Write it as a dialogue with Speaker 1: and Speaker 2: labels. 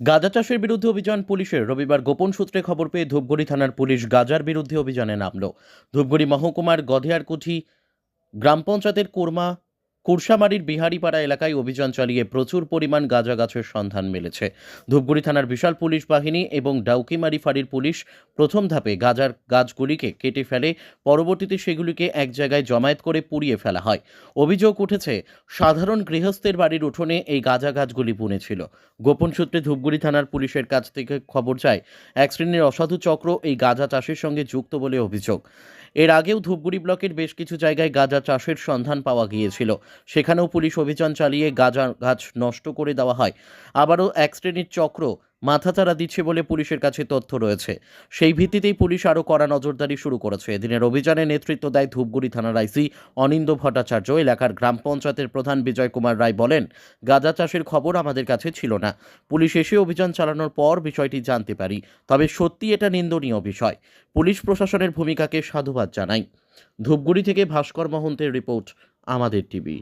Speaker 1: গাঁজা চাষের বিরুদ্ধে অভিযান পুলিশের। রবিবার গোপন সূত্রে খবর পেয়ে ধূপগুড়ি থানার পুলিশ গাজার বিরুদ্ধে অভিযানে নামল। ধূপগুড়ি মহকুমার গধেয়ারকুঠি গ্রাম পঞ্চায়েতের কুরমা কুরসামারির বিহারিপাড়া এলাকায় অভিযান চালিয়ে প্রচুর পরিমাণ গাঁজা গাছের সন্ধান মিলেছে। ধূপগুড়ি থানার বিশাল পুলিশ বাহিনী এবং ডাউকিমারি ফাঁড়ির পুলিশ প্রথম ধাপে গাজার গাছগুলিকে কেটে ফেলে, পরবর্তীতে সেগুলিকে এক জায়গায় জমায়েত করে পুড়িয়ে ফেলা হয়। অভিযোগ উঠেছে, সাধারণ গৃহস্থের বাড়ির উঠোনে এই গাঁজা গাছগুলি বুনেছিল। গোপন সূত্রে ধূপগুড়ি থানার পুলিশের কাছ থেকে খবর যায়, এক শ্রেণির অসাধু চক্র এই গাঁজা চাষের সঙ্গে যুক্ত বলে অভিযোগ। এর আগেও ধূপগুড়ি ব্লকের বেশ কিছু জায়গায় গাঁজা চাষের সন্ধান পাওয়া গিয়েছিল। সেখানেও পুলিশ অভিযান চালিয়ে গাঁজা গাছ নষ্ট করে দেওয়া হয়। আবারও এক শ্রেণির চক্র মাথাচাড়া দিচ্ছে বলে পুলিশের কাছে তথ্য রয়েছে। সেই ভিত্তিতেই পুলিশ আরও কড়া নজরদারি শুরু করেছে। এদিনের অভিযানে নেতৃত্ব দেয় ধূপগুড়ি থানার আইসি অনিন্দ ভট্টাচার্য। এলাকার গ্রাম পঞ্চায়েতের প্রধান বিজয় কুমার রায় বলেন, গাঁজা চাষের খবর আমাদের কাছে ছিল না। পুলিশ এসে অভিযান চালানোর পর বিষয়টি জানতে পারি, তবে সত্যি এটা নিন্দনীয় বিষয়। পুলিশ প্রশাসনের ভূমিকাকে সাধুবাদ জানাই। ধূপগুড়ি থেকে ভাস্কর মহন্তের রিপোর্ট আমাদের টিভি।